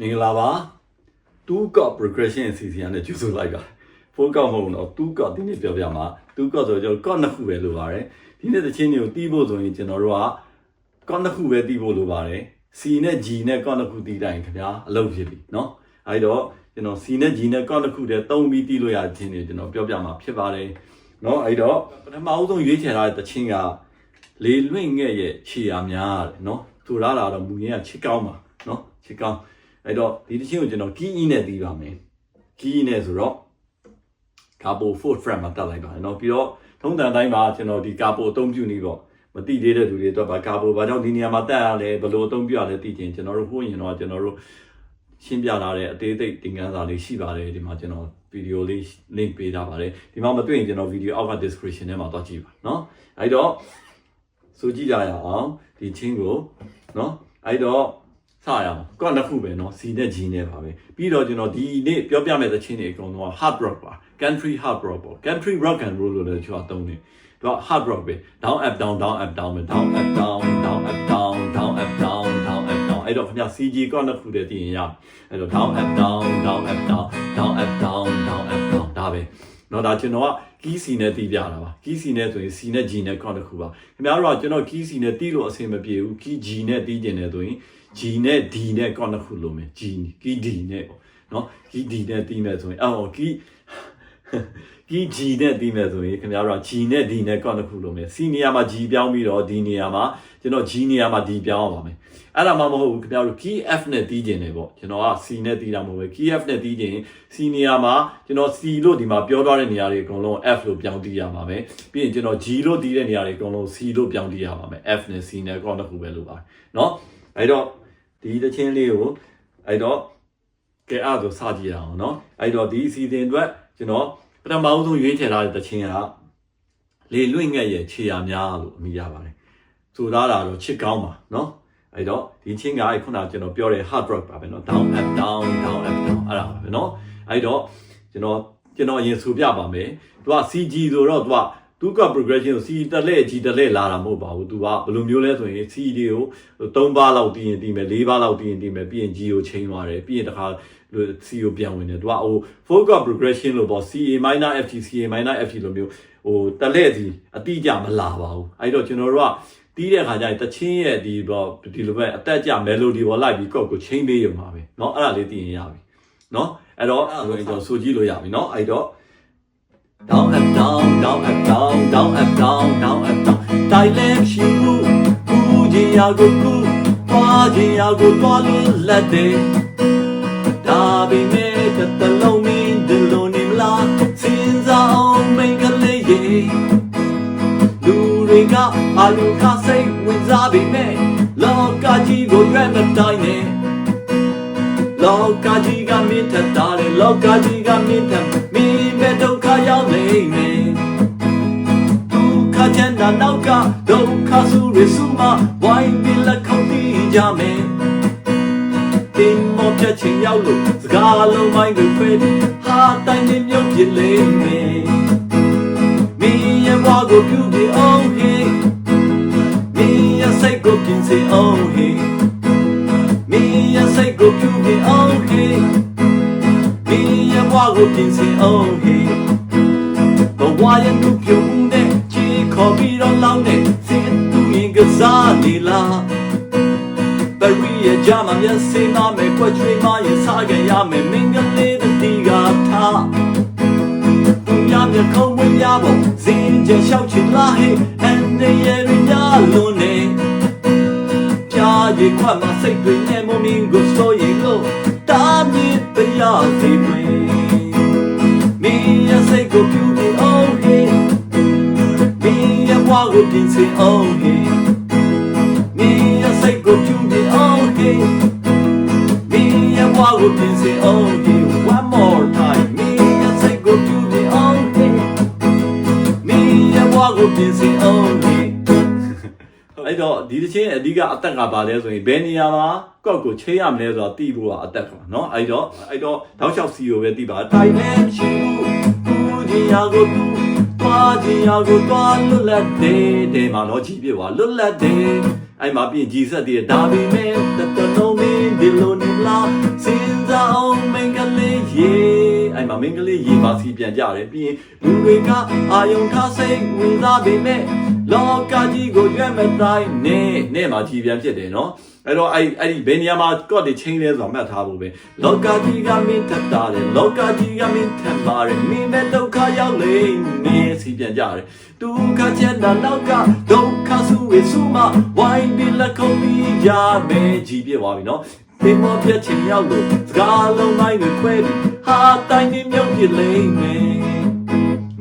မင်္ဂလာပါ2 cut progression အစီအစဉ်နဲ့ကြိုဆိုလိုက်ပါ4 cut မဟုတ်တော့2 cut ဒီနေ့ပြောပြမှာ2 cut ဆိုတော့ကျွန်တော် cut နှစ်ခုပဲလိုပါတယ်ဒီနေ့သချင်းတွေကိုတီးဖို့ဆိုရင်ကျွန်တော်တို့က cut နှစ်ခုပဲတီးဖို့လိုပါတယ် C နဲ့ G နဲ့ cut နှစ်ခုတီးတိုင်းခင်ဗျာအလုပ်ဖြစ်ပြီเนาะအဲဒီတော့ကျွန်တော် C နဲ့ G နဲ့ cut နှစ်ခုတည်းသုံးပြီးတီးလို့ရတဲ့ချင်းတွေကျွန်တော်ပြောပြမှာဖြစ်ပါတယ်เนาะအဲဒီတော့ပထမအဆုံးရွေးချယ်ထားတဲ့သချင်းကလေလွင့်ငဲ့ရဲ့ခြေရာများတယ်เนาะသူရလာတော့မူရင်းကချစ်ကောင်းပါเนาะချစ်ကောင်း အဲ့တော့ဒီတချင်းကိုကျွန်တော် key in နဲ့ပြီးပါမယ် key in နဲ့ဆိုတော့ capo fourth fret မှာတက်လိုက်ပါတယ်เนาะပြီးတော့ထုံးတန်တိုင်းမှာကျွန်တော်ဒီ capo အသုံးပြုနေပေါ့မတိသေးတဲ့လူတွေအတွက်ပါ capo ဘာကြောင့်ဒီနေရာမှာတက်ရလဲဘယ်လိုအသုံးပြုရလဲသိချင်ကျွန်တော်တို့ဟိုးရင်တော့ကျွန်တော်တို့ရှင်းပြထားတဲ့အသေးစိတ်သင်ခန်းစာလေးရှိပါတယ်ဒီမှာကျွန်တော်ဗီဒီယိုလေး link ပေးထားပါတယ်ဒီမှာမတွေ့ရင်ကျွန်တော်ဗီဒီယိုအောက်က description ထဲမှာသွားကြည့်ပါเนาะအဲ့တော့ဆိုကြည့်ကြရအောင်ဒီချင်းကိုเนาะအဲ့တော့ စရအောင်ကောနှစ်ခုပဲเนาะ C နဲ့ G နဲ့ပါပဲပြီးတော့ကျွန်တော်ဒီနေ့ပြောပြမယ့်သချင်းတွေအကုန်လုံးက hard rock ပါ country hard rock ပေါ့ country rock and roll လို့လည်းကျွန်တော်သုံးတယ်သူက hard rock ပဲ down up down down up down ပဲ down up down down up down down up down down up down အဲ့တော့ခင်ဗျ CG ကောနှစ်ခုတည်းတည်ရင်ရအဲ့တော့ down up down down up down down up down down up down ဒါပဲ နော်ဒါကျွန်တော်က key C နဲ့တီးပြတာပါ key C နဲ့ဆိုရင် C နဲ့ G နဲ့ကောတစ်ခုပါခင်ဗျားတို့ကကျွန်တော် key C နဲ့တီးလို့အဆင်မပြေဘူး key G နဲ့တီးကျင်တယ်ဆိုရင် G နဲ့ D နဲ့ကောနှစ်ခုလုံးမယ် G key D နဲ့ပေါ့နော် key D နဲ့တီးမယ်ဆိုရင်အော် key key G နဲ့တီးမယ်ဆိုရင်ခင်ဗျားတို့က G နဲ့ D နဲ့ကောနှစ်ခုလုံးမယ် C နေရာမှာ G ပြောင်းပြီးတော့ D နေရာမှာကျွန်တော် G နေရာမှာ D ပြောင်းအောင်ပါမယ်အဲ့ဒါမှမဟုတ်ဘူးခင်ဗျားတို့ key F နဲ့တီးကျင်တယ်ပေါ့ကျွန်တော်က C နဲ့တီးတာမဟုတ်ဘူး key F နဲ့တီးကျင် C နေရာမှာကျွန်တော် C လို့ဒီမှာပြောထားတဲ့နေရာတွေအကုန်လုံး F လို့ပြောင်းတီးရပါမယ်ပြီးရင်ကျွန်တော် G လို့တီးတဲ့နေရာတွေအကုန်လုံး C လို့ပြောင်းတီးရပါမယ် F နဲ့ C နဲ့ကောနှစ်ခုပဲလို့ပါတယ်เนาะအဲ့တော့ ဒီတချင်းလေးကိုအဲ့တော့ကဲအဲ့ဒါဆိုစကြည့်ရအောင်เนาะအဲ့တော့ဒီစီစဉ်အတွက်ကျွန်တော်ပ ထမဆုံးရွေးချယ်ထားတဲ့တချင်းကလေလွင့်ငှက်ရဲ့ခြေရာများလို့အမိရပါတယ်ဆိုသားတာတော့ချစ်ကောင်းပါเนาะအဲ့တော့ဒီချင်းကအဲ့ခုနကကျွန်တော်ပြောတဲ့ hard rock ပါပဲเนาะ down up down down up down အဲ့ဒါပါပဲเนาะအဲ့တော့ကျွန်တော်ကျွန်တော်အရင်ဆိုပြပါမယ်သူက CG ဆိုတော့သူကသူက progression ကို C တက်လက် G တက်လက်လာတာမဟုတ်ပါဘူးသူကဘယ်လိုမျိုးလဲဆိုရင် C တွေကို3ပါးလောက်တီးရင်တီးမယ်4ပါးလောက်တီးရင်တီးမယ်ပြီးရင် G ကိုချိန်သွားတယ်ပြီးရင်တခါ C ကိုပြန်ဝင်တယ်သူကဟို four chord progression လို့ပေါ့ CA minor FG CA minor FG လိုမျိုးဟိုတက်လက်စီအတိအကျမလာပါဘူးအဲ့တော့ကျွန်တော်တို့ကတီးတဲ့ခါကျရင်တချင်းရဲ့ဒီပေါ့ဒီလိုပဲအတက်ကြ melody ပေါ်လိုက်ပြီးကော့ကိုချိန်ပေးရုံပါပဲเนาะအဲ့ဒါလေးသိရင်ရပြီเนาะအဲ့တော့အဲ့ဒါဆိုရင်ကျွန်တော်ဆိုကြည့်လို့ရပြီเนาะအဲ့တော့ down up down down up down down up down down up down တိုင်းလည်းရှိမှုကူခြင်းရာကိုကူသွားခြင်းရာကိုသွားလို့လက်တယ်ဒါ ပေမဲ့တစ်တလုံးမင်းဒီလိုနေမလားစဉ်းစားအောင်မိန်ကလေးရေလူတွေကအာလူခစိတ်ဝင်စားပေမဲ့လောကကြီးကိုရွက်မတိုင်းနဲ့လောကကြီးကမင်းထက်တာလေလောကကြီးကမင်းထက်မင်းပဲဒုက္ခရောက်နေမယ်ဒုက္ခချမ်းသာနောက်ကဒုက္ခဆူရဆူမဝိုင်းပြီးလက်ခုပ်တီးကြမယ်တင်မောပြတ် ချင်ရောက်လို့စကားလုံးမိုင်းကိုခွဲဟာတိုင်းနေမြုပ်ပြလိမ့်မယ်မင်းရဲ့ဘဝကိုပြုပြီးအောင်ဟေးမင်းရဲ့စိတ်ကိုပြင်စေအောင်ဟေး Me ya say go to me oh hey Me ya wa go pin say oh hey The why ya tu pyo ne chi kho bi ro lao ne sin tu yin ga za ni la Bari ya jama ya say na me kwa chui င်ကြလျှောက်ချင်လားဟဲ့အန်တရရများလုံးနေပြားရင်ခွတ်မှာစိတ်တွေနဲ့မမင်းကိုစိုးရင်လို့တာမြစ်တရားစီတွင်မင်းရဲ့စိတ်ကိုပြူပြီး oh hey မင်းရဲ့ဘဝကိုပြင်ဆင် oh hey မင်းရဲ့စိတ်ကိုပြူပြီး oh hey မင်းရဲ့ဘဝကိုပြင်ဆင် oh hey ဒီတစ်ချင်းအဓိကအသက်ကပါလဲဆိုရင်ဘယ်နေရာမှာကော့ကိုချိန်ရမလဲဆိုတာသိဖို့ကအသက်ကပါเนาะအဲ့တော့အဲ့တော့တောက်လျှောက်စီကိုပဲသိပါတိုင်လည်းရှိဘူးဘူးဒီယာကိုသူတွားဒီယာကိုတွားလွတ်လပ်တယ်တဲ့မှာเนาะကြည့်ပြပါလွတ်လပ်တယ်အဲ့မှာပြင်ကြည်ဆက်တည်ဒါပေမဲ့တတလုံးမင်း ဒီလိုနေလားစဉ်းစားအောင်မင်္ဂလေးရေအဲ့မှာမင်္ဂလေးရေပါစီပြန်ကြတယ်ပြီးရင်လူတွေကအာယုံထားစိတ်ဝင်စားပေမဲ့ လောကကြီးကိုရွက်မတိုင်းနဲ့နဲ့မှာကြီးပြန်ဖြစ်တယ်နော်အဲ့တော့အဲ့အဲ့ဒီဘယ်နေရာမှာကော့တွေချင်းလဲဆိုတာမှတ်ထားဖို့ပဲလောကကြီးကမင်းထပ်တာတယ်လောကကြီးကမင်းထပ်ပါတယ်မင်းမဲ့ဒုက္ခရောက်လေမင်းစီပြန်ကြတယ်ဒုက္ခချက်တာနောက်ကဒုက္ခဆူဝေဆူမဝိုင်းပြီးလက်ခုံပြီးကြမယ်ကြီးပြသွားပြီနော်သင်မောပြချင်ရောက်လို့စကားလုံးတိုင်းတွေခွဲပြီးဟာတိုင်းနေမြုပ်ပြလိမ့်မယ်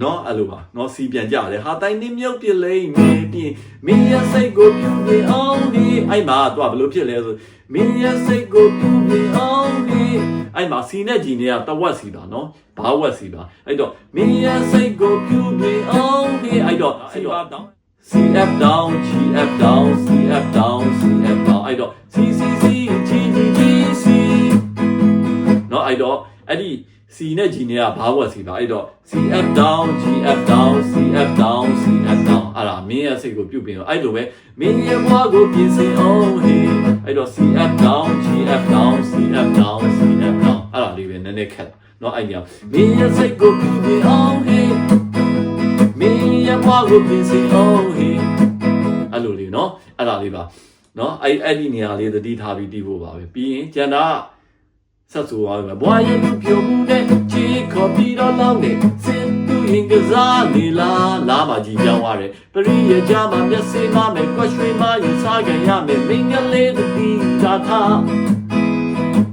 နော်အဲ့လိုပါနော်စီပြန်ကြတယ်ဟာတိုင်းနေမြုပ်ပြလိမ့်မယ်ပြီးမင်းရဲ့စိတ်ကိုပြုပြင်အောင်ဒီအဲ့မှာတော့ဘယ်လိုဖြစ်လဲဆိုမင်းရဲ့စိတ်ကိုပြုပြင်အောင်ဒီအဲ့မှာစီနဲ့ဂျီနေကတဝက်စီပါနော်ဘာဝက်စီပါအဲ့တော့မင်းရဲ့စိတ်ကိုပြုပြင်အောင်ဒီအဲ့တော့အဲ့တော့ CF down GF down CF down CF down အဲ့တော့ C C C G G G C เนาะအဲ့တော့အဲ့ဒီ C နဲ့ G နဲ့ကဘာဝတ်စီပါအဲ့တော့ CF down GF down CF down CF down အဲ့ဒါမင်းရဲ့စိတ်ကိုပြုတ်ပြင်တော့အဲ့လိုပဲမင်းရဲ့ဘဝကိုပြင်ဆင်အောင်ဟေးအဲ့တော့ CF down GF down CF down CF down အဲ့ဒါလေးပဲနည်းနည်းခက်เนาะအဲ့ဒီမင်းရဲ့စိတ်ကိုပြုတ်ပြင်အောင်ဟေးမင်းရဲ့ဘဝကိုပြင်ဆင်အောင်ဟေးအဲ့လိုလေးเนาะအဲ့ဒါလေးပါเนาะအဲ့အဲ့ဒီနေရာလေးသတိထားပြီးတီးဖို့ပါပဲပြီးရင်ကျန်တာ ဆက်ဆိုသွားပြီဘွာရဲ့လူပြုံမှုနဲ့ချီခေါ်ပြီးတော့လောင်းနေစင်သူရင်ကစားနေလားလာမကြီးပြောင်းသွားတယ်ပရိယကြမှာမျက်စိမမယ်ကွက်ရွှေမယူစားကြရမယ်မင်္ဂလေးတတိသာထား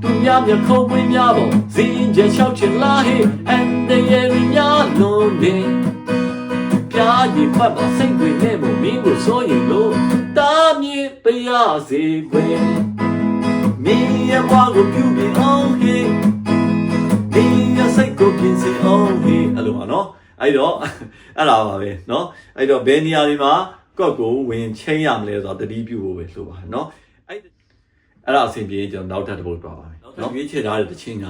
သူများမျက်ခုံးပွင့်များပေါ့ဇင်းကျလျှောက်ချင်လားဟေးအန်တရယ်များလုံးနေပြားရင်ပတ်မှာစိတ်တွေနဲ့မို့မင်းကိုစိုးရင်လို့တာမြေပရစေခွေ မင်းရဲ့ဘဝကိုပြုပြင်အောင်ဟေးမင်းရဲ့စိတ်ကိုပြင်ဆင်အောင်ဟေးအဲ့လိုပါနော်အဲ့တော့အဲ့ဒါပါပဲเนาะအဲ့တော့ဘယ်နေရာတွေမှာကော့ကိုဝင်ချင်းရမလဲဆိုတော့တတိပြုဖို့ပဲလို့ပါเนาะအဲ့အဲ့ဒါအဆင်ပြေရင်ကျွန်တော်နောက်ထပ်တစ်ပုဒ်သွားပါမယ်เนาะရွေးချယ်ထားတဲ့တခြင်းက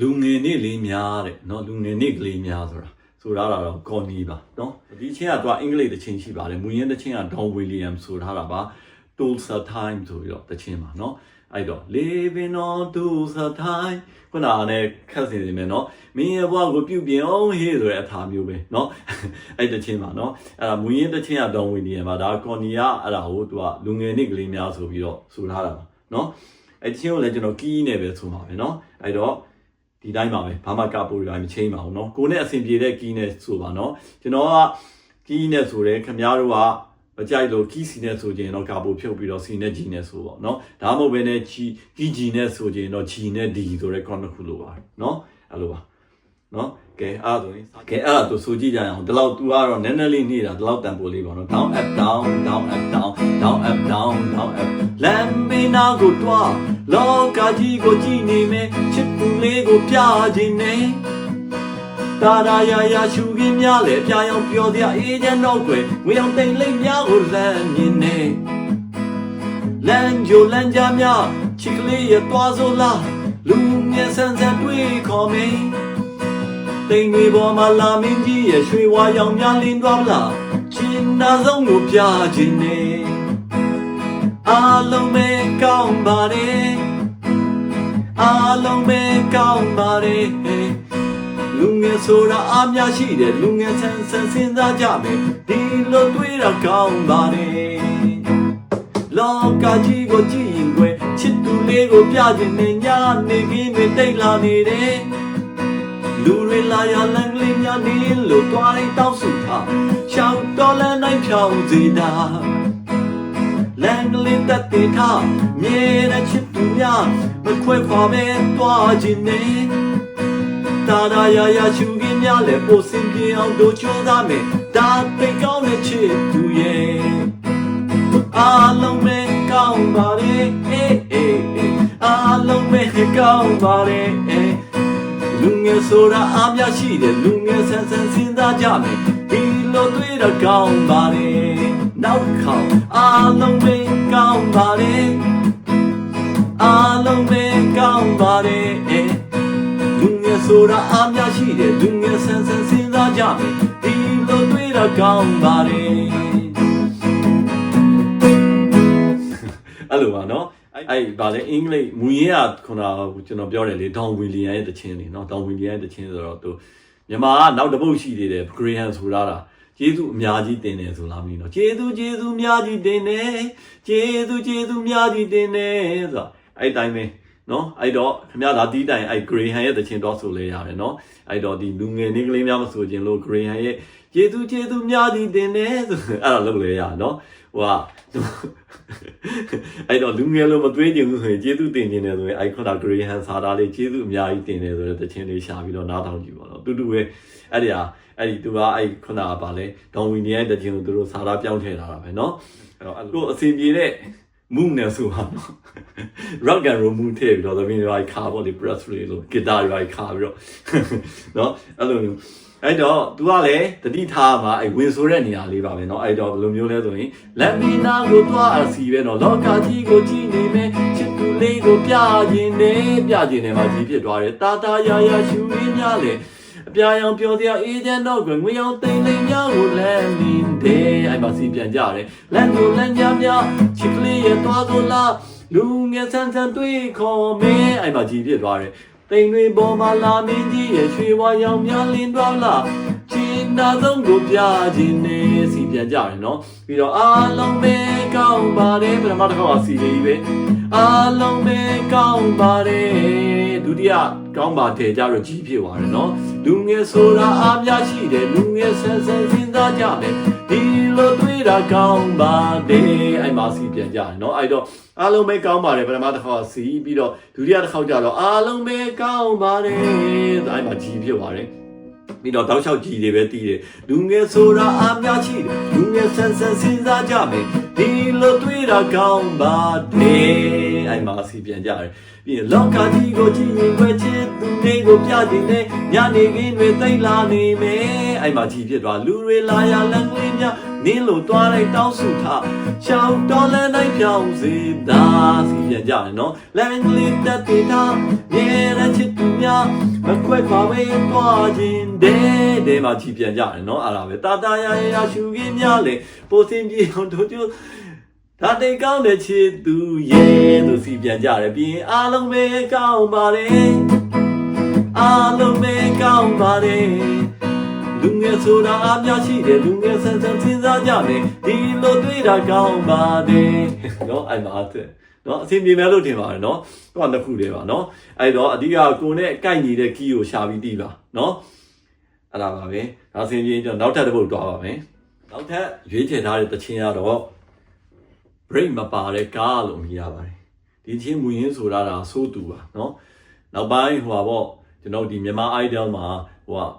လူငယ်နေ့လေးများတဲ့เนาะလူငယ်နေ့ကလေးများဆိုတာဆိုရတာတော့ကော်နီပါเนาะဒီချင်းကတော့အင်္ဂလိပ်တခြင်းရှိပါတယ်မူရင်းတခြင်းကဒေါန်ဝီလီယမ်ဆိုထားတာပါ Tulsa Time ဆိုပြီးတော့တခြင်းပါเนาะအဲ့တော့ living on Tulsa Time ခုနကလည်းခက်စီနေမယ်เนาะမင်းရဲ့ဘဝကိုပြုပြင်အောင်ဟေးဆိုတဲ့အထာမျိုးပဲเนาะအဲ့တခြင်းပါเนาะအဲ့ဒါမူရင်းတခြင်းကဒေါန်ဝီလီယမ်ပါဒါကော်နီကအဲ့ဒါကိုသူကလူငယ်နှစ်ကလေးများဆိုပြီးတော့ဆိုထားတာပါเนาะအဲ့တခြင်းကိုလည်းကျွန်တော်ကီးနဲ့ပဲဆိုမှာပဲเนาะအဲ့တော့ဒီတိုင်းပါပဲဘာမှကပိုးရိုင်းမချင်းပါဘူးเนาะကိုနဲ့အဆင်ပြေတဲ့ကီးနဲ့ဆိုပါเนาะကျွန်တော်ကကီးနဲ့ဆိုတယ်ခင်ဗျားတို့က မကြိုက်လို့ခီးစီနဲ့ဆိုကြရင်တော့ကာပိုဖြုတ်ပြီးတော့စီနဲ့ဂျီနဲ့ဆိုပေါ့နော်ဒါမှမဟုတ်ဘဲနဲ့ဂျီကီဂျီနဲ့ဆိုကြရင်တော့ဂျီနဲ့ဒီဆိုတဲ့ count တစ်ခုလိုပါတယ်နော်အဲ့လိုပါနော်ကဲအဲ့ဒါဆိုရင်ကဲအဲ့ဒါဆိုဆိုကြည့်ကြရအောင်ဒီလောက် तू ကတော့နည်းနည်းလေးနေတာဒီလောက်တန်ပိုလေးပါနော် down up down down up down down up down down up လမ်းမင်းနာကိုတွားလောကကြီးကိုကြည့်နေမယ်ချစ်သူလေးကိုပြခြင်းနဲ့ တာရာယာယာရှူခင်းများလေပြာအောင်ပြောတဲ့အအေးချမ်းတော့ွယ်ငွေအောင်တိမ်လိမ့်များကိုလမ်းမြင်နေလမ်းကြိုလမ်းကြားများချစ်ကလေးရဲ့သွားစို့လားလူမြတ်ဆန်းဆန်းတွေးခေါ်မေးတိမ်တွေပေါ်မှာလာမင်းကြီးရဲ့ရွှေဝါရောင်များလင်းသွားပလားချင်းနာဆုံးကိုပြခြင်းနဲ့အားလုံးပဲကောင်းပါတယ်အားလုံးပဲကောင်းပါတယ်လူင ယ်ဆိုတာအားများရှိတယ်လူငယ်ဆန်းဆန်းစဉ်းစားကြမယ်ဒီလိုတွေးတာကောင်းပါတယ်လောကကြီးကိုကြည့်ရင်ွယ်ချစ်သူလေးကိုပြခြင်းနဲ့ညာနေခင်းတွေတိတ်လာနေတယ်လူတွေလာရလန်ကလေးများနေလို့တွားလိုက်တောက်စုထားရှောက်တော်လန်းတိုင်းဖြောင်းစေတာလန်ကလေးတက်တေထားမြဲတဲ့ချစ်သူများမခွဲခွာပဲတွားခြင်းနဲ့ တာရာယာယာရှူခင်းများလည်းပိုစင်ပြေအောင်တို့ချိုးသားမယ်ဒါသိကောင်းတဲ့ချစ်သူရဲ့အားလုံးပဲကောင်းပါလေအေးအေးအေးအားလုံးပဲကောင်းပါလေအေးလူငယ်ဆိုတာအားများရှိတယ်လူငယ်ဆန်းဆန်းစဉ်းစားကြမယ်ဒီလိုတွေးတော့ကောင်းပါလေနောက်တစ်ခေါက်အားလုံးပဲကောင်းပါလေအားလုံးပဲကောင်းပါလေလူငယ် ဆိုတာအားများရှိတယ်လူငယ်ဆန်းဆန်းစဉ်းစားကြမယ်ဒီလိုတွေးတော့ကောင်းပါလေအဲ့လိုပါနော်အဲ့အဲ့ဗာလဲအင်္ဂလိပ်မူရင်းကခုနကကျွန်တော်ပြောတယ်လေဒေါန်ဝီလီယံရဲ့တခြင်းလေနော်ဒေါန်ဝီလီယံရဲ့တခြင်းဆိုတော့သူမြန်မာကနောက်တစ်ပုတ်ရှိသေးတယ်ဂရီဟန်ဆိုလာတာကျေးဇူးအများကြီးတင်တယ်ဆိုလားမသိဘူးနော်ကျေးဇူးကျေးဇူးအများကြီးတင်တယ်ကျေးဇူးကျေးဇူးအများကြီးတင်တယ်ဆိုတာအဲ့တိုင်းပဲ နော်အဲ့တော့ခင်ဗျားလာတီးတိုင်အဲ့ဂရီဟန်ရဲ့တခြင်းတော့ဆိုလဲရတယ်နော်အဲ့တော့ဒီလူငယ်နေကလေးများမဆိုခြင်းလို့ဂရီဟန်ရဲ့ကျေးဇူးကျေးဇူးအများကြီးတင်တယ်ဆိုအဲ့ဒါလုပ်လဲရနော်ဟိုက အဲ့တော့လူငယ်လို့မသွေးကျင်ဘူးဆိုရင်ကျေးဇူးတင်နေတယ်ဆိုရင်အဲ့ခဏဂရီဟန်စာသားလေးကျေးဇူးအများကြီးတင်တယ်ဆိုတဲ့တခြင်းလေးရှာပြီးတော့နားထောင်ကြည့်ပါတော့တူတူပဲအဲ့ဒီဟာအဲ့ဒီသူကအဲ့ခဏကပါလဲဒေါန်ဝီနီရဲ့တခြင်းကိုသူတို့စာသားပြောင်းထည့်လာတာပဲเนาะအဲ့တော့အဲ့လိုအစီပြေတဲ့ မူနဲ့ဆိုပါတော့ rock and roll မူထည့်ပြီးတော့သမီးတွေခါပေါ့ဒီ press play လို့ guitar တွေခါပြီးတော့เนาะအဲ့လိုမျိုးအဲ့တော့ तू ကလည်းတတိထားမှာအဲ့ဝင်ဆိုတဲ့နေရာလေးပါပဲเนาะအဲ့တော့ဘယ်လိုမျိုးလဲဆိုရင်လက်မီနာကိုသွားအစီပဲเนาะလောကကြီးကိုကြည့်နေမယ်ချစ်သူလေးကိုပြခြင်းနဲ့ပြခြင်းနဲ့မှာကြီးဖြစ်သွားတယ်တာတာယာယာရှူရင်းများလေအ ပြာရောင်ပြောစရာအေးတဲ့တော့ကွယ်ငွေရောင်သိမ့်လိမ့်များကိုလမ်းလင်းတယ်အဲ့မှာစီပြန်ကြတယ်လမ်းကိုလမ်းများများချစ်ကလေးရဲ့သွားဆိုလားလူငယ်ဆန်းဆန်းတွေ့ခေါ်မင်းအဲ့မှာကြီးဖြစ်သွားတယ်တိမ်တွေပေါ်မှာလာမင်းကြီးရဲ့ရွှေဝါရောင်များလင်းသွားလားချင်းနာဆုံးကိုပြခြင်းနဲ့စီပြန်ကြတယ်နော်ပြီးတော့အားလုံးပဲကောင်းပါတယ်ပထမတစ်ခေါက်အစီလေးပဲ အားလုံးပဲကောင်းပါတယ်ဒုတိယကောင်းပါတယ်ကြတော့ကြီးဖြစ်သွားတယ်နော်လူငယ်ဆိုတာအားများရှိတယ်လူငယ်ဆန်းဆန်းစဉ်းစားကြမယ်ဒီလိုတွေ့တာကောင်းပါတယ်အဲ့မှာစီပြန်ကြတယ်နော်အဲ့တော့အားလုံးပဲကောင်းပါတယ်ပထမတစ်ခေါက်စီပြီးတော့ဒုတိယတစ်ခေါက်ကြတော့အားလုံးပဲကောင်းပါတယ်အဲ့မှာကြီးဖြစ်သွားတယ် ပြီးတော့တောက်လျှောက်ကြီးတွေပဲတီးတယ်လူငယ်ဆိုတာအားများရှိတယ်လူငယ်ဆန်းဆန်းစဉ်းစားကြမယ်ဒီလိုတွေ့တာကောင်းပါတယ်အဲ့မှာစီပြန်ကြတယ်ပြီးရင်လောကကြီးကိုကြည့်ရင်ခွဲချစ်သူတွေကိုပြခြင်းနဲ့ညနေခင်းတွေသိမ့်လာနေမယ်အဲ့မှာကြီးဖြစ်သွားလူတွေလာရလမ်းကလေးများနင်းလို့တွားလိုက်တောင်းစုထားရှောင်းတော်လန်းတိုင်းပြောင်းစေတာစီပြန်ကြတယ်နော်လမ်းကလေးတက်တည်ထားမြဲတဲ့ချစ်သူ မခွဲခွာဝေးသွားခြင်းတဲတဲမှာကြည်ပြန်ကြတယ်နော်အဲ့ဒါပဲတာတာရရရရှူခင်းများလေပိုစင်ပြေအောင်တို့ကျဒါတိတ်ကောင်းတဲ့ချစ်သူရဲ့သူစီပြန်ကြတယ်ပြီးရင်အားလုံးပဲကောင်းပါတယ်အားလုံးပဲကောင်းပါတယ်လူငယ်ဆိုတာအများရှိတယ်လူငယ်ဆန်းဆန်းစဉ်းစားကြမယ်ဒီလိုတွေးတာကောင်းပါတယ်နော်အဲ့မှာအဲ့ နော်အဆင်ပြေမယ်လို့ထင်ပါတယ်နော်သူကနှစ်ခုတည်းပါနော်အဲ့တော့အဓိကကိုနဲ့ကိုက်ညီတဲ့ key ကိုရှာပြီးတီးပါနော်အဲ့ဒါပါပဲဒါအဆင်ပြေကျွန်တော်နောက်ထပ်တစ်ပုဒ်တွားပါမယ်နောက်ထပ်ရွေးချယ်ထားတဲ့တခြင်းကတော့ break မပါတဲ့ကားလို့မြင်ရပါတယ်ဒီချင်းမူရင်းဆိုတာဒါဆိုးတူပါနော်နောက်ပိုင်းဟိုပါပေါ့ကျွန်တော်ဒီမြန်မာ idol မှာဟိုက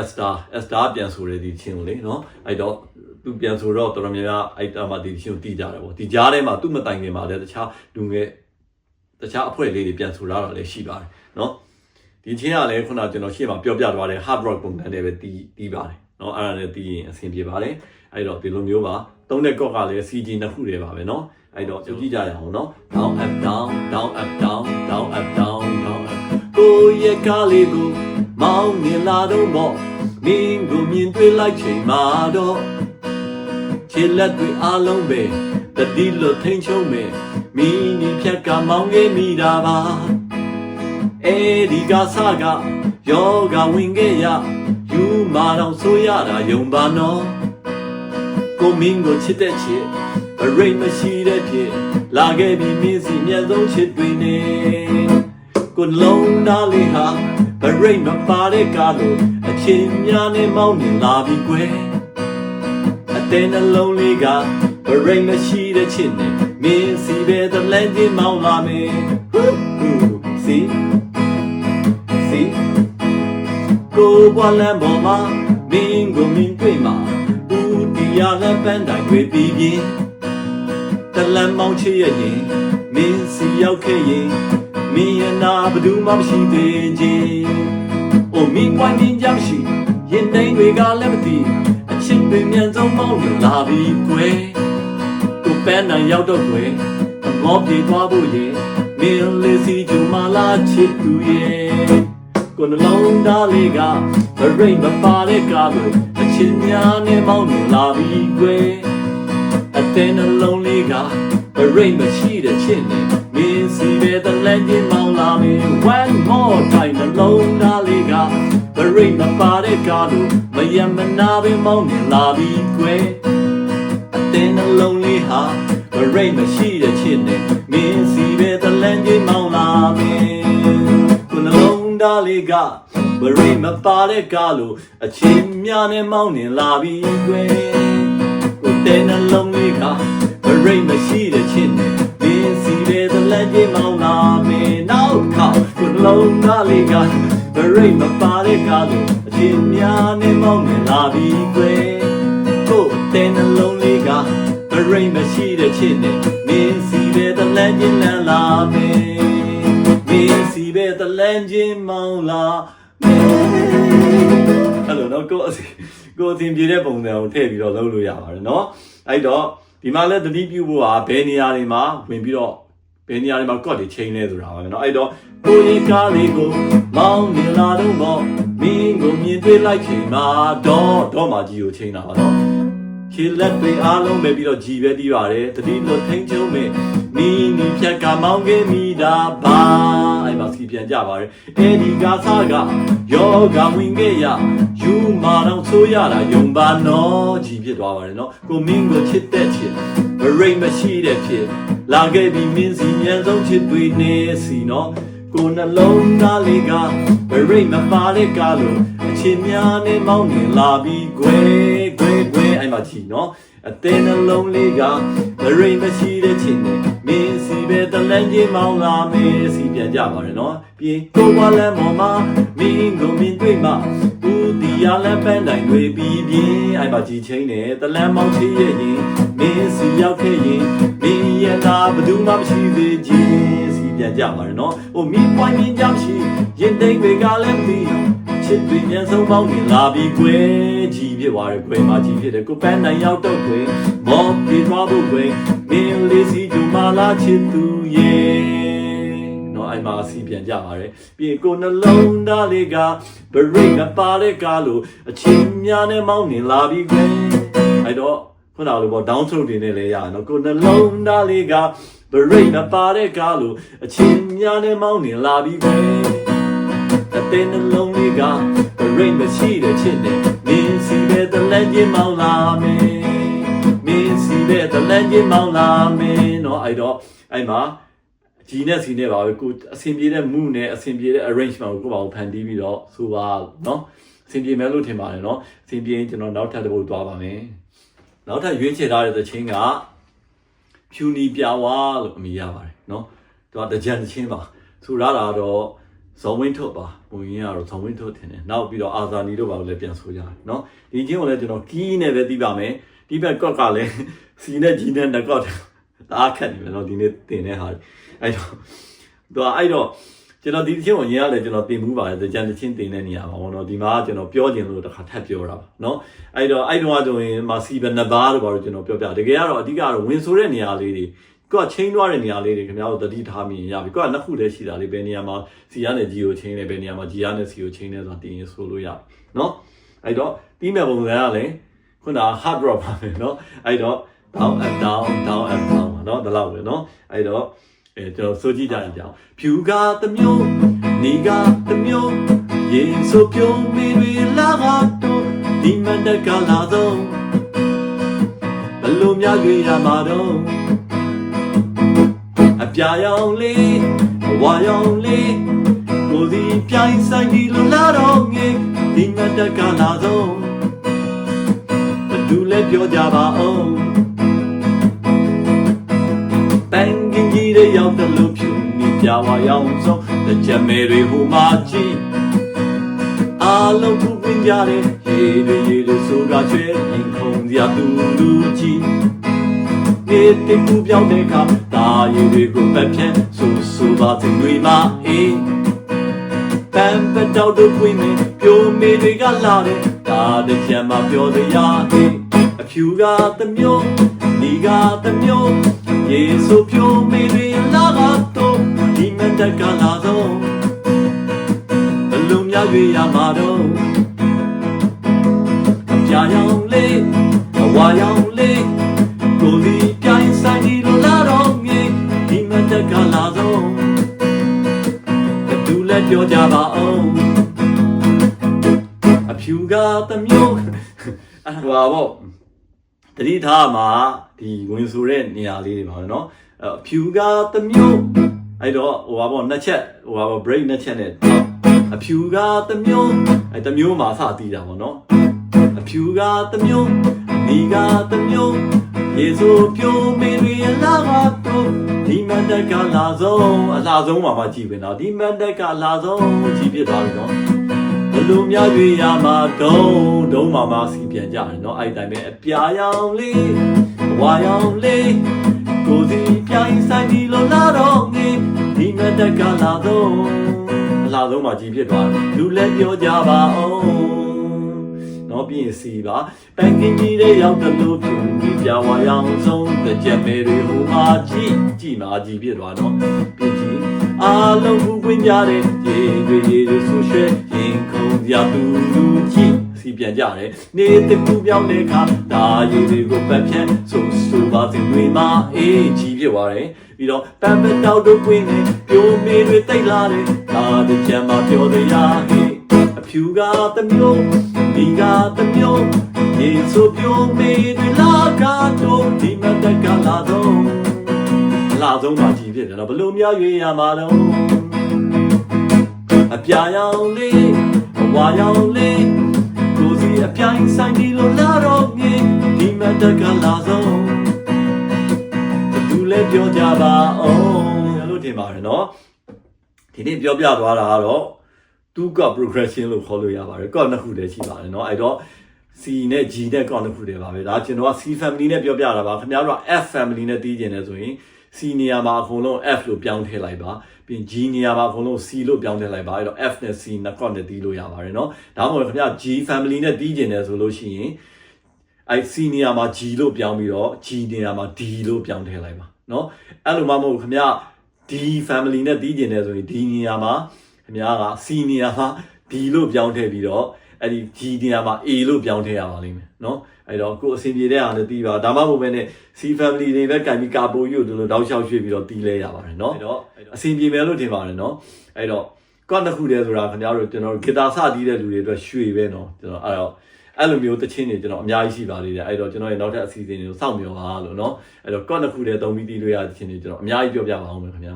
Esther Esther ပြန်ဆိုတဲ့ဒီချင်းကိုလေနော်အဲ့တော့သူပြန်ဆိုတော့တော်တော်များများအဲ့တာမှာဒီချင်းကိုတီးကြတယ်ပေါ့ဒီကြားထဲမှာသူ့မတိုင်ခင်မှာလည်းတခြားလူငယ်တခြားအဖွဲ့လေးတွေပြန်ဆိုလာတာလည်းရှိပါတယ်နော်ဒီချင်းကလည်းခုနကျွန်တော်ရှေ့မှာပြောပြသွားတဲ့ hard rock ပုံစံနဲ့ပဲတီးတီးပါတယ်နော်အဲ့ဒါနဲ့တီးရင်အဆင်ပြေပါတယ်အဲ့တော့ဒီလိုမျိုးပါသုံးတဲ့ကော့ကလည်း CG နှစ်ခုတည်းပါပဲနော်အဲ့တော့ကြည့်ကြရအောင်နော် down up down down up down down up down down up ကိုရဲ့ကလေးကို မောင်းနေလာတော့မော့မင်းကိုမြင်တွေ့လိုက်ချိန်မှာတော့ခြေလက်တွေအားလုံးပဲတတိလို့ထိန်ချုံမယ်မင်းဒီဖြက်ကမောင်းခဲ့မိတာပါအဲဒီကစားကယောဂဝင်ခဲ့ရယူမာတော့ဆိုရတာယုံပါနော်ကိုမင်းကိုချစ်တဲ့ချစ်အရိတ်မရှိတဲ့ဖြစ်လာခဲ့ပြီးမင်းစီမျက်ဆုံးချစ်တွေနေကိုလုံးသားလေးဟာ ဗရိတ်မပါတဲ့ကားလို့အချင်းများနဲ့မောင်းနေလာပြီကွယ်အတဲနှလုံးလေးကဗရိတ်မရှိတဲ့ချစ်နဲ့မင်းစီပဲတလန်းချင်းမောင်းလာမယ်ဟူးဟူးစီစီကိုဘွားလမ်းပေါ်မှာမင်းကိုမင်းတွေ့မှာဦးတရားလမ်းပန်းတိုင်တွေ့ပြီးပြင်းတလန်းမောင်းချရဲ့ရင်မင်းစီရောက်ခဲ့ရင် မင်းရဲ့နာဘယ်သူမှမရှိသေးခြင်းအိုမင်းဝိုင်းမင်းကြောင့်ရှိရင်နှိမ်တွေကလည်းမသိအချစ်တွေမြန်ဆုံးမောင်းလာပြီးကွယ်ကိုပန်းနိုင်ရောက်တော့ကွယ်အမောပြေသွားဖို့ရဲ့မင်းလေးစီဂျူမာလာချစ်သူရဲ့ကိုနှလုံးသားလေးကဗရိတ်မပါတဲ့ကားလို့အချစ်များနဲ့မောင်းလာပြီးကွယ်အတဲနှလုံးလေးကဗရိတ်မရှိတဲ့ချစ်နဲ့မင်း ပဲတလန့်ချင်းမောင်းလာမင်း one more time နှလုံးသားလေးကဗရိတ်မပါတဲ့ကားလို့မယမနာပင်မောင်းနေလာပြီကွယ်အတင်းနှလုံးလေးဟာဗရိတ်မရှိတဲ့ချစ်နဲ့မင်းစီပဲတလန့်ချင်းမောင်းလာမင်းကိုနှလုံးသားလေးကဗရိတ်မပါတဲ့ကားလို့အချင်းများနဲ့မောင်းနေလာပြီကွယ်ကိုတဲ့နှလုံးလေးကဗရိတ်မရှိတဲ့ချစ်နဲ့မင်း စီပဲတလန့်ချင်းမောင်းလာမင်းနောက်ခေါက်ကိုနှလုံးသားလေးကဗရိတ်မပါတဲ့ကားလို့အချင်းများနဲ့မောင်းနေလာပြီကွယ်ကိုတဲ့နှလုံးလေးကဗရိတ်မရှိတဲ့ချစ်နဲ့မင်းစီပဲတလန့်ချင်းလန်းလာမင်းမင်းစီပဲတလန့်ချင်းမောင်းလာမင်းအဲ့လိုတော့ကိုယ်အစီကိုယ်အစဉ်ပြေတဲ့ပုံစံကိုထည့်ပြီးတော့လုပ်လို့ရပါတယ်เนาะအဲ့တော့ဒီမှာလည်းတတိပြုဖို့ဟာဘယ်နေရာတွေမှာဝင်ပြီးတော့ ဘယ်နေရာတွေမှာကော့တွေချိန်နေဆိုတာပါပဲเนาะအဲ့တော့ကိုယ်ရင်ကားလေးကိုမောင်းနေလာတော့ပေါ့မင်းကိုမြင်တွေ့လိုက်ချိန်မှာတော့တော့မှကြီးကိုချိန်တာပါเนาะ ခြေလက်တွေအားလုံးပဲပြီးတော့ကြည်ပဲတီးပါတယ်တတိလို့ထိန်ချုံမဲ့နီနီဖြတ်ကမောင်းခဲ့မိတာပါအဲ့မှာစီပြန်ကြပါတယ်အဲ့ဒီကစားကယောဂဝင်ခဲ့ရယူမာတော့ဆိုးရတာယုံပါနော်ကြည်ဖြစ်သွားပါတယ်နော်ကိုမင်းကိုချစ်တဲ့ချစ် မရိတ်မရှိတဲ့ဖြစ်လာခဲ့ပြီးမင်းစီမြန်ဆုံးချစ်တွေနေစီနော်ကိုနှလုံးသားလေးကမရိတ်မပါတဲ့ကားလို့အချင်းများနဲ့မောင်းနေလာပြီးကွယ်ကွယ်ကွယ်အဲ့မှာချီနော် အသေးနှလုံးလေးကမရိတ်မရှိတဲ့ချင်နဲ့မင်းစီပဲတလန်းကြီးမောင်းလာမေးစီပြန်ကြပါရနော်ပြီးကိုဝါလမ်းပေါ်မှာမင်းကိုမင်းတွေ့မှဦးဒီရလမ်းပန်းတိုင်တွေပြီးပြင်းအဲ့မှာကြည်ချင်းနဲ့တလန်းမောင်းချီရဲ့ရင်မင်းစီရောက်ခဲ့ရင်မင်းရဲ့နာဘယ်သူမှမရှိသေးခြင်းစီပြန်ကြပါရနော်ဟိုမိပွိုင်းမြင်ကြမရှိရင်တိတ်တွေကလည်းမသိ ချစ်တွေမြန်ဆုံးပေါင်းနေလာပြီကွယ်ကြီးဖြစ်သွားတယ်ကွယ်မကြီးဖြစ်တယ်ကိုပန်းနိုင်ရောက်တော့ကွယ်မော်ပြေသွားဖို့ကွယ်မင်းလေးစီဂျူမာလာချစ်သူရဲ့နော်အဲ့မှာစီပြန်ကြပါတယ်ပြီးကိုနှလုံးသားလေးကဘရိတ်ကပါတဲ့ကားလို့အချင်းများနဲ့မောင်းနေလာပြီကွယ်အဲ့တော့ခုနကလိုပေါ့ down throat တွေနဲ့လည်းရနော်ကိုနှလုံးသားလေးကဘရိတ်မပါတဲ့ကားလို့အချင်းများနဲ့မောင်းနေလာပြီကွယ် အသေးနှလုံးလေးကရိတ်မရှိတဲ့ချစ်နဲ့မင်းစီတဲ့တလန့်ချင်းမောင်းလာမင်းမင်းစီတဲ့တလန့်ချင်းမောင်းလာမင်းเนาะအဲ့တော့အဲ့မှာဂျီနဲ့စီနဲ့ပါပဲကိုအဆင်ပြေတဲ့မူနဲ့အဆင်ပြေတဲ့ arrangement ကိုကိုပါကိုဖန်တီးပြီးတော့ဆိုပါเนาะအဆင်ပြေမယ်လို့ထင်ပါတယ်เนาะအဆင်ပြေရင်ကျွန်တော်နောက်ထပ်တစ်ပုဒ်သွားပါမယ်နောက်ထပ်ရွေးချယ်ထားတဲ့သချင်းကဖြူနီပြဝါလို့အမည်ရပါတယ်เนาะသူကတကြံသချင်းပါဆိုရတာတော့ ဇော်ဝင်းထုတ်ပါပုံရင်းကတော့ဇော်ဝင်းထုတ်ထင်တယ်နောက်ပြီးတော့အာဇာနီတို့ပါလို့လည်းပြန်ဆိုကြတယ်เนาะဒီချင်းကိုလည်းကျွန်တော်ကီးနဲ့ပဲတီးပါမယ်ဒီဘက်ကော့ကလည်းစီနဲ့ဂျီနဲ့နကော့တာခက်နေမယ်เนาะဒီနေ့တင်တဲ့ဟာအဲ့တော့သူကအဲ့တော့ကျွန်တော်ဒီချင်းကိုရင်းရလဲကျွန်တော်တင်မှုပါတယ်တကြံတချင်းတင်တဲ့နေရာမှာပေါ့နော်ဒီမှာကျွန်တော်ပြောခြင်းလို့တစ်ခါထပ်ပြောတာပါเนาะအဲ့တော့အဲ့တော့ဆိုရင်မာစီဘနဘာတို့ဘာလို့ကျွန်တော်ပြောပြတကယ်ကတော့အဓိကတော့ဝင်ဆိုတဲ့နေရာလေးတွေ ကိုကချင်းသွားတဲ့နေရာလေးတွေခင်ဗျားတို့တတိထားမိရင်ရပြီကိုကနှစ်ခုတည်းရှိတာလေဘယ်နေရာမှာစီရနဲ့ဂျီကိုချင်းနေဘယ်နေရာမှာဂျီရနဲ့စီကိုချင်းနေဆိုတာတင်ရင်ဆိုလို့ရပြီเนาะအဲ့တော့တီးမဲ့ပုံစံကလည်းခုန hard drop ပါပဲเนาะအဲ့တော့ down and down down and down ပါเนาะဒီလောက်ပဲเนาะအဲ့တော့အဲကျွန်တော်စိုးကြည့်ကြရအောင်ဖြူကတစ်မျိုးနေကတစ်မျိုးရင်ဆိုပြုံးမိတွေလာကတော့ဒီမန္တကလာတော့ဘလို့များရွေးရမှာတော့ အ ပြာရောင်လေးအဝါရောင်လေးကိုစီပြိုင်ဆိုင်ဒီလိုလာတော့ငယ်ဒီငတ်တကလာဆုံးဘသူလဲပြောကြပါအောင်ပန်းကင်ကြီးတွေရောက်တယ်လို့ဖြူမိပြဝါရောင်ဆုံးတကြမဲတွေဟိုမှာကြည့်အားလုံးပူပင်ကြတဲ့ရေတွေရေတွေဆိုကချွဲရင်ခုန်စရာသူလူကြီးနေတိတ်ကူပြောင်းတဲ့အခါ တာရည်တွေကိုပတ်ဖြန်းဆူဆူပါတဲ့တွေမှာအေးတန်ပတောက်တို့ပွင့်နေပြိုမေတွေကလာတဲ့ဒါတဲ့ချမ်းမပြောစရာအေးအဖြူကတစ်မျိုးဒီကတစ်မျိုးယေဆုပြိုမေတွေလာကတော့ဒီမန်တကလာတော့ဘလုံးများရွေရမှာတော့အပြာရောင်လေးအဝါရောင်လေး ပြောကြပါအောင်အဖြူကတစ်မျိုးဟိုပါပေါ့တတိထားမှာဒီဝင်ဆိုတဲ့နေရာလေးတွေပါနော်အဖြူကတစ်မျိုးအဲ့တော့ဟိုပါပေါ့နှစ်ချက်ဟိုပါပေါ့ break နှစ်ချက်နဲ့အဖြူကတစ်မျိုးအဲ့တစ်မျိုးမှာစတည်တာပေါ့နော်အဖြူကတစ်မျိုးဒီကတစ်မျိုး ယေရှုပြိုးမေရီလာကတော့ဒီမန်တက်ကလာဆုံးအလားဆုံးမှာမှကြည့်ပဲနော်ဒီမန်တက်ကလာဆုံးကြည့်ပြသွားပြီနော်ဘလူများရွေရမှာဒုံဒုံမှာမှစီပြန်ကြတယ်နော်အဲ့ဒီတိုင်းပဲအပြာရောင်လေးဝါရောင်လေးကိုစီပြိုင်ဆိုင်ဒီလိုလာတော့ငေးဒီမန်တက်ကလာဆုံးအလားဆုံးမှာကြည့်ပြသွားတယ်လူလည်းပြောကြပါအောင် နော်ပြီးရင်စီပါပန်ကင်ကြီးတွေရောက်တယ်လို့ဖြူပြီးပြဝါရောင်ဆုံးတစ်ချက်မဲတွေဟိုမှာကြည့်ကြည့်မှာကြည့်ပြသွားနော်ပြီးကြည့်အားလုံးဘူးဝင်ကြတဲ့ရေတွေရေတွေဆူရွှဲရင်ခုန်ကြသူလူကြည့်စီပြန်ကြတယ်နေတကူပြောင်းတဲ့အခါဒါရည်တွေကိုပတ်ဖြတ်ဆိုဆိုပါသူတွေမှာအေးကြီးပြသွားတယ်ပြီးတော့ပန်ပတောက်တို့ကွင်းနေပြိုမေတွေတိတ်လာတယ်ဒါတစ်ချက်မှပြောသေးရဟေးအဖြူကတစ်မျိုး ဒီကတစ်မျိုးရေဆိုပြိုမေတွေလာကတော့ဒီမတက်ကလာတော့လာဆုံးမှကြီးဖြစ်တယ်နော်ဘလို့များရွေးရမှာတော့အပြာရောင်လေးအဝါရောင်လေးကိုစီအပြိုင်ဆိုင်ဒီလိုလာတော့ငေးဒီမတက်ကလာဆုံးသူလည်းပြောကြပါအောင်လို့ထင်ပါတယ်နော်ဒီနေ့ပြောပြသွားတာကတော့ သူက progression လို့ခေါ်လို့ရပါတယ်ကော့နှစ်ခုတည်းရှိပါတယ်เนาะအဲ့တော့ C နဲ့ G နဲ့ကော့နှစ်ခုတည်းပါပဲဒါကျွန်တော်က C family နဲ့ပြောပြတာပါခင်ဗျားတို့က F family နဲ့တီးကျင်နေဆိုရင် C နေရာမှာအကုန်လုံး F လို့ပြောင်းထည့်လိုက်ပါပြီးရင် G နေရာမှာအကုန်လုံး C လို့ပြောင်းထည့်လိုက်ပါအဲ့တော့ F နဲ့ C နှစ်ကော့နဲ့တီးလို့ရပါတယ်เนาะဒါမှမဟုတ်ခင်ဗျား G family နဲ့တီးကျင်နေဆိုလို့ရှိရင်အဲ့ C နေရာမှာ G လို့ပြောင်းပြီးတော့ G နေရာမှာ D လို့ပြောင်းထည့်လိုက်ပါเนาะအဲ့လိုမှမဟုတ်ခင်ဗျား D family နဲ့တီးကျင်နေဆိုရင် D နေရာမှာ ခင်ဗျားက C နေရာမှာ D လို့ပြောင်းထည့်ပြီးတော့အဲ့ဒီ G နေရာမှာ A လို့ပြောင်းထည့်ရပါလိမ့်မယ်เนาะအဲ့တော့ကိုယ်အဆင်ပြေတဲ့အားနဲ့တီးပါဒါမှမဟုတ်ပဲနဲ့ C family တွေပဲကင်ပြီးကာပိုယူတို့လိုတောက်လျှောက်ရွှေ့ပြီးတော့တီးလဲရပါတယ်เนาะအဲ့တော့အဆင်ပြေမယ်လို့ထင်ပါတယ်เนาะအဲ့တော့ကော့နှစ်ခုတည်းဆိုတာခင်ဗျားတို့ကျွန်တော်တို့ဂီတာစတီးတဲ့လူတွေအတွက်ရွှေပဲเนาะကျွန်တော်အဲ့တော့အဲ့လိုမျိုးတချင်းတွေကျွန်တော်အများကြီးရှိပါသေးတယ်အဲ့တော့ကျွန်တော်ရဲ့နောက်ထပ်အစီအစဉ်တွေကိုစောင့်မျှော်ပါလို့เนาะအဲ့တော့ကော့နှစ်ခုတည်းသုံးပြီးတီးလို့ရတဲ့တချင်းတွေကျွန်တော်အများကြီးပြောပြပါအောင်မယ်ခင်ဗျာ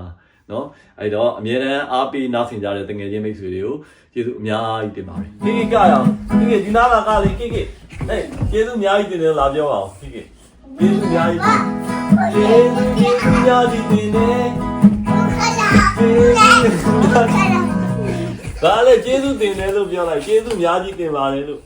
နော်အဲ့တော့အမြဲတမ်းအားပေးနားဆင်ကြတဲ့တငယ်ချင်းမိတ်ဆွေတွေကိုကျေးဇူးအများကြီးတင်ပါတယ်ခိခိကရအောင်ခိခိဒီနားမှာကလေခိခိအေးကျေးဇူးအများကြီးတင်တယ်လာပြောပါအောင်ခိခိကျေးဇူးအများကြီးတင်ကျေးဇူးကျေးဇူးအများကြီးတင်တယ်ကျေးဇူးဒါလည်းကျေးဇူးတင်တယ်လို့ပြောလိုက်ကျေးဇူးအများကြီးတင်ပါတယ်လို့